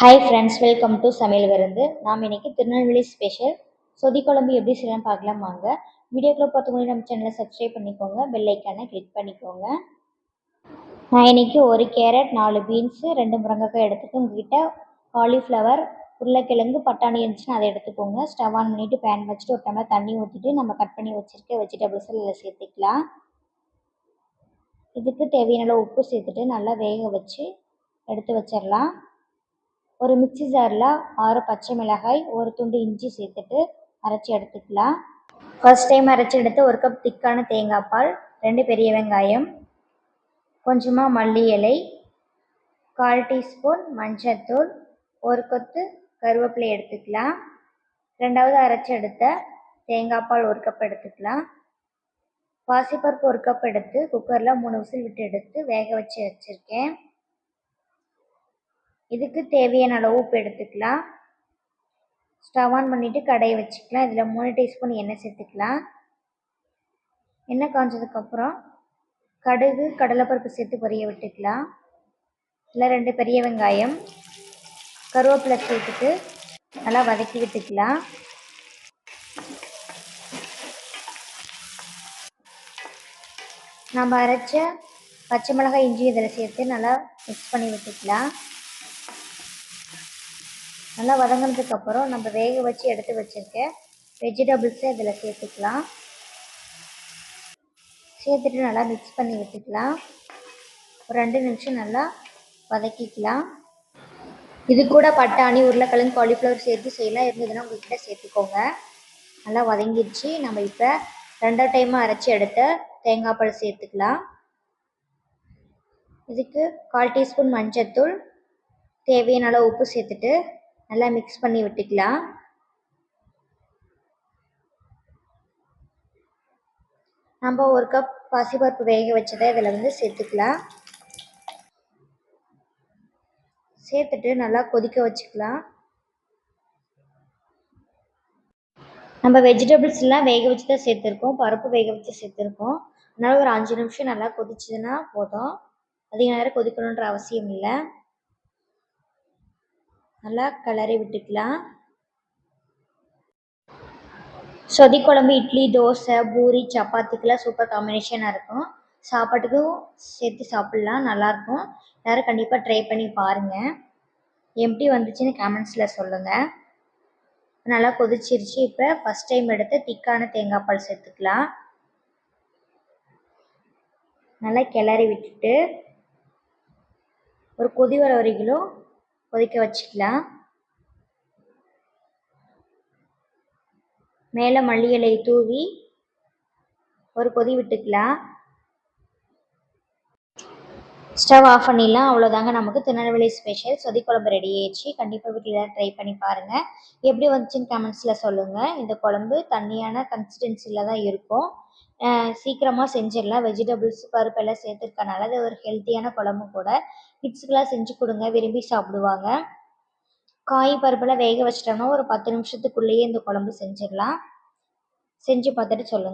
Hi friends welcome to சமையல் விருந்து. நாம் இன்னைக்கு திருநெல்வேலி ஸ்பெஷல் சொதி குழம்பு எப்படி செய்யலாம் பார்க்கலாம் வாங்க. வீடியோக்குள்ளே பார்த்துக்கொண்டு நம்ம சேனலை சப்ஸ்கிரைப் பண்ணிக்கோங்க. பெல்லைக்கானை கிளிக் பண்ணிக்கோங்க. நான் இன்னைக்கு ஒரு கேரட் நாலு பீன்ஸு ரெண்டு முருங்கைக்காய் எடுத்துட்டு உங்ககிட்ட காலிஃப்ளவர் உருளைக்கிழங்கு பட்டாணி இருந்துச்சுன்னா அதை எடுத்துக்கோங்க. ஸ்டவ் ஆன் பண்ணிவிட்டு பேன் வச்சுட்டு ஒரு டம்ளர் தண்ணி ஊற்றிட்டு நம்ம கட் பண்ணி வச்சுருக்க வெஜிடபிள்ஸ் இதில் சேர்த்துக்கலாம். இதுக்கு தேவையான உப்பு சேர்த்துட்டு நல்லா வேக வச்சு எடுத்து வச்சிடலாம். ஒரு மிக்சி ஜாரில் ஆறு பச்சை மிளகாய் ஒரு துண்டு இஞ்சி சேர்த்துட்டு அரைச்சி எடுத்துக்கலாம். ஃபர்ஸ்ட் டைம் அரைச்சி எடுத்து ஒரு கப் திக்கான தேங்காய் பால் ரெண்டு பெரிய வெங்காயம் கொஞ்சமாக மல்லி இலை கால் டீஸ்பூன் மஞ்சத்தூள் ஒரு கொத்து கருவேப்பிலை எடுத்துக்கலாம். ரெண்டாவது அரைச்சி எடுத்த தேங்காய் பால் ஒரு கப் எடுத்துக்கலாம். பாசிப்பருப்பு ஒரு கப் எடுத்து குக்கரில் மூணு விசில் விட்டு எடுத்து வேக வச்சு வச்சுருக்கேன். இதுக்கு தேவையான அளவு உப்பு எடுத்துக்கலாம். ஸ்டவ் ஆன் பண்ணிவிட்டு கடையை வச்சுக்கலாம். இதில் மூணு டீஸ்பூன் எண்ணெய் சேர்த்துக்கலாம். எண்ணெய் காஞ்சதுக்கப்புறம் கடுகு கடலைப்பருப்பு சேர்த்து பொரிய விட்டுக்கலாம். இல்லை ரெண்டு பெரிய வெங்காயம் கருவேப்பிலை சேர்த்துட்டு நல்லா வதக்கி விட்டுக்கலாம். நம்ம அரைச்ச பச்சை மிளகாய் இஞ்சி இதில் சேர்த்து நல்லா மிக்ஸ் பண்ணி விட்டுக்கலாம். நல்லா வதங்கினதுக்கப்புறம் நம்ம வேக வச்சு எடுத்து வச்சுருக்க வெஜிடபிள்ஸை இதில் சேர்த்துக்கலாம். சேர்த்துட்டு நல்லா மிக்ஸ் பண்ணி விட்டுக்கலாம். ஒரு ரெண்டு நிமிஷம் நல்லா வதக்கிக்கலாம். இது கூட பட்டாணி உருளைக்கிழங்கு காலிஃப்ளவர் சேர்த்து செய்யலாம். இருந்ததுன்னா உங்கள்கிட்ட சேர்த்துக்கோங்க. நல்லா வதங்கிடுச்சு. நம்ம இப்போ ரெண்டாவது டைமாக அரைச்சி எடுத்த தேங்காய் பால் சேர்த்துக்கலாம். இதுக்கு கால் டீஸ்பூன் மஞ்சத்தூள். தேவையான அளவு உப்பு சேர்த்துட்டு நல்லா மிக்ஸ் பண்ணி விட்டுக்கலாம். நம்ம ஒரு கப் பாசிப்பருப்பு வேக வச்சதை இதில் வந்து சேர்த்துக்கலாம். சேர்த்துட்டு நல்லா கொதிக்க வச்சுக்கலாம். நம்ம வெஜிடபிள்ஸ்லாம் வேக வச்சு தான் சேர்த்துருக்கோம். பருப்பு வேக வச்சு சேர்த்துருக்கோம். அதனால் ஒரு அஞ்சு நிமிஷம் நல்லா கொதிச்சதுன்னா போதும். அதிக நேரம் கொதிக்கணுன்ற அவசியம் இல்லை. நல்லா கிளறி விட்டுக்கலாம். சொதி குழம்பு இட்லி தோசை பூரி சப்பாத்திக்கெலாம் சூப்பர் காம்பினேஷனாக இருக்கும். சாப்பாட்டுக்கும் சேர்த்து சாப்பிட்லாம் நல்லாயிருக்கும். எல்லோரும் கண்டிப்பாக ட்ரை பண்ணி பாருங்கள் எப்படி வந்துச்சுன்னு கமெண்ட்ஸில் சொல்லுங்கள் நல்லா கொதிச்சிருச்சு. இப்போ ஃபஸ்ட் டைம் எடுத்து திக்கான தேங்காய் பால் சேர்த்துக்கலாம். நல்லா கிளறி விட்டுட்டு ஒரு கொதி வர வரைக்கும் கொதிக்க வச்சுக்கலாம். மேலே மல்லி இலையை தூவி ஒரு கொதி விட்டுக்கலாம். ஸ்டவ் ஆஃப் பண்ணிடலாம். அவ்வளோதாங்க நமக்கு. திருநெல்வேலி ஸ்பெஷல் சொதி குழம்பு ரெடி ஆயிடுச்சு. கண்டிப்பாக வீட்டில் ட்ரை பண்ணி பாருங்கள் எப்படி வந்துச்சுன்னு கமெண்ட்ஸில் சொல்லுங்கள் இந்த குழம்பு தண்ணியான கன்சிஸ்டன்சியில் தான் இருக்கும். சீக்கிரமாக செஞ்சிடலாம். வெஜிடபிள்ஸ் பருப்பெல்லாம் சேர்த்துருக்கனால அது ஒரு ஹெல்த்தியான குழம்பு கூட. கிட்ஸுக்கெல்லாம் செஞ்சு கொடுங்க விரும்பி சாப்பிடுவாங்க. காய் பருப்பெல்லாம் வேக வச்சிட்டோம்னா ஒரு பத்து நிமிஷத்துக்குள்ளேயே இந்த குழம்பு செஞ்சிடலாம். செஞ்சு பார்த்துட்டு சொல்லுங்கள்